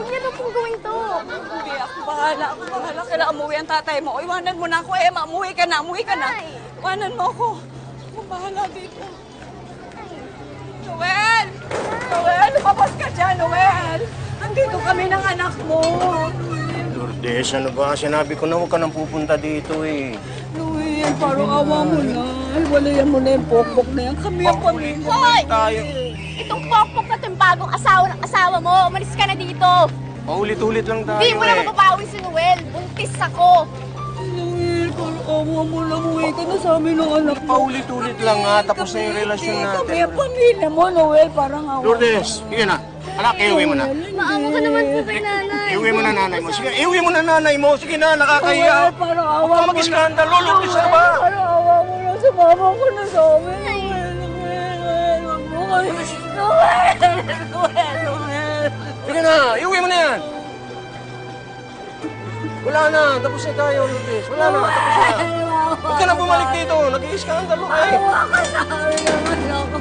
Huwag niyo na pong gawin to. Hindi, ako bahala. Ako bahala. Kailangan umuwi ang tatay mo. Iwanan mo na ako, Emma. Umuwi ka na. Umuwi ka na. Ay. Iwanan mo ako. Ako bahala dito. Noel! Noel, lumabas ka dyan, Noel! Andito kami ng anak mo. Lourdes, ano ba? Sinabi ko na huwag ka nang pupunta dito eh. Noel, parang awa mo na. Ay, walayan mo na yung pokpok na yan. Kami ang pamilya. Hoy! Tayo. Itong pokpok bagong asawa ng asawa mo. Umalis ka na dito. Paulit-ulit lang tayo Hindi mo eh. na mababawi si Noel. Buntis ako. Noel, parang awa mo na. Umuwi ka na sa amin ng anak mo. Paulit-ulit lang nga, tapos na yung relasyon natin. Kami ang pamilya mo, Noel. Parang awa. Lourdes, sige na. Anak, iuwi mo na. Maawa ka naman po kay nanay. Iuwi mo na nanay mo. Sige, iuwi mo na nanay mo. Sige na, nakakahiya. Parang awa Huwag ka mo mag-iskandalo, Lourdes, ano ba? Parang awa mo na. Sumama ko na sa amin. Noel, Noel, Noel. Mo. Noel. Sige na, iuwi mo na yan. Wala na, tapos na tayo, Lourdes. Wala na, tapos na. Huwag ka na bumalik dito. Nag-iiskandalo ka eh. Awa ka sa amin naman ako.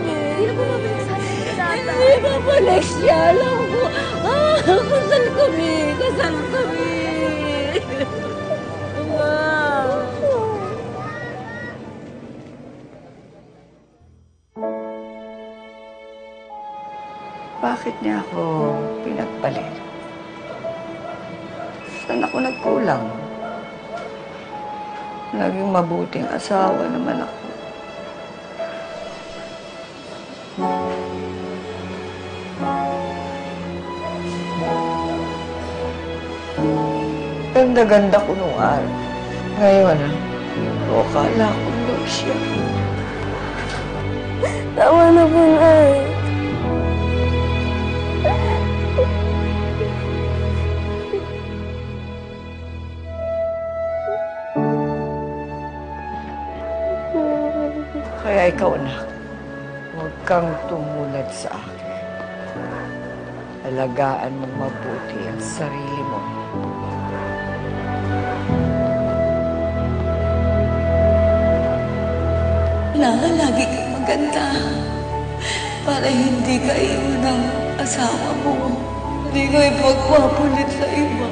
Hindi na bumabalik sa Tata. Hindi babalik siya. Alam ko. Ah, kami. Kasal kami. Bakit niya ako pinagpalit? Saan ako nagkulang? Naging mabuting asawa naman ako. Ganda-ganda ko nung araw. Ngayon, o kala ko daw siya. Kaya ikaw na, huwag kang tumulad sa akin. Alagaan mong mabuti ang sarili mo. Kailangan lagi kang maganda. Para hindi ka iwan ng asawa mo. Hindi ka ipagpapalit sa iba.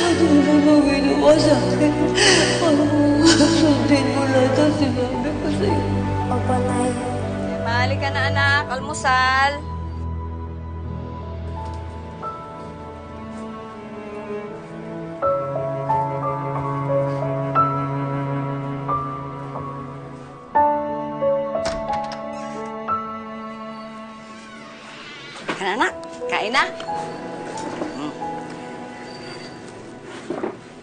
Katulad ng ginawa sa akin. Para sundin mo lahat ang sinabi ko. Opo, Nay. Mali ka na anak, almusal. Anak, kain na. Mm.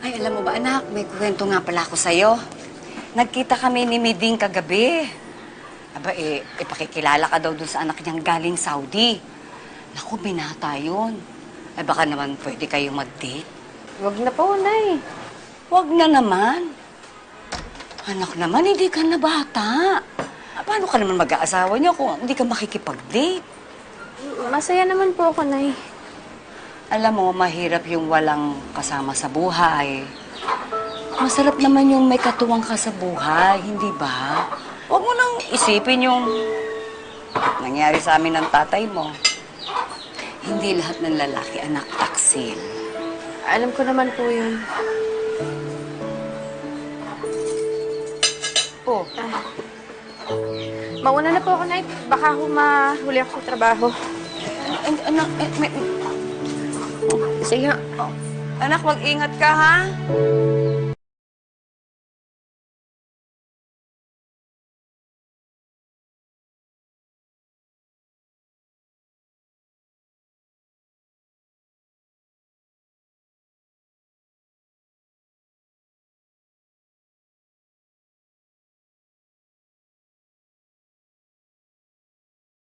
Ay, alam mo ba anak, may kwento nga pala ako sa'yo. Nagkita kami ni Miding kagabi. Aba, eh, ipakikilala ka daw dun sa anak niyang galing Saudi. Naku, binata yun. Ay, baka naman pwede kayong mag-date. Huwag na po, Nay. Huwag na naman. Anak naman, hindi ka na bata. Paano ka naman mag-aasawa niyo kung hindi ka makikipag-date? Masaya naman po ako, Nay. Alam mo, mahirap yung walang kasama sa buhay. Masarap naman yung may katuwang ka sa buhay, hindi ba? Huwag mo nang isipin yung nangyari sa amin ng tatay mo. Hindi lahat ng lalaki anak taksil. Alam ko naman po yun. Oh, Mauna na po ako, Nay. Baka ho mahuli ako sa trabaho. an- anak, eh, may... Sige, anak, mag-ingat ka, ha?